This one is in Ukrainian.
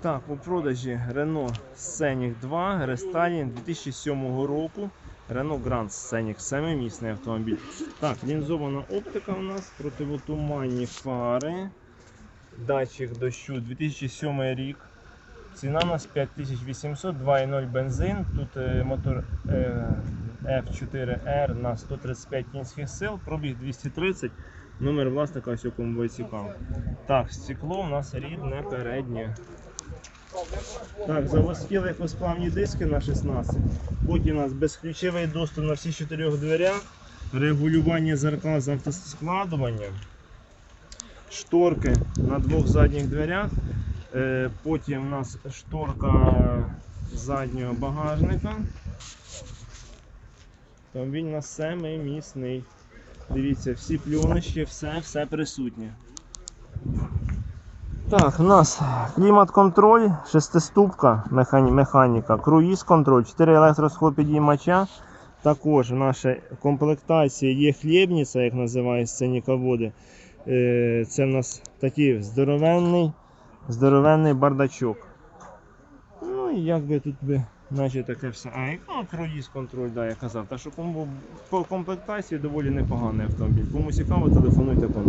Так, у продажі Renault Scenic 2 рестайлінг 2007 року. Renault Grand Scenic, семимісний автомобіль. Так, лінзована оптика у нас, противотуманні фари, датчик дощу 2007 рік. Ціна у нас 5800, 2.0 бензин. Тут е, мотор е, F4R на 135 кінських сил, пробіг 230. Номер власника, ось буде цікаво. Так, стекло у нас рідне переднє. Так, заводські легкосплавні диски на 16. Потім у нас безключовий доступ на всіх чотирьох дверях, регулювання зеркал з автоскладуванням, шторки на двох задніх дверях. Е, Потім у нас шторка заднього багажника. Автомобіль у нас семимісний. Дивіться, всі плюночки, все, все присутнє. Так, у нас клімат-контроль, шестиступка, механіка, круїз-контроль, 4 електросхлопідіймача. Також в нашій комплектації є хлібниця, як називають сценіководи. Е, Це в нас такий здоровенний, здоровенний бардачок. Ну і як би тут би, наче таке все. А, ну, круїз-контроль, да, я казав. Так що по комплектації доволі непоганий автомобіль. Кому цікаво, телефонуйте по.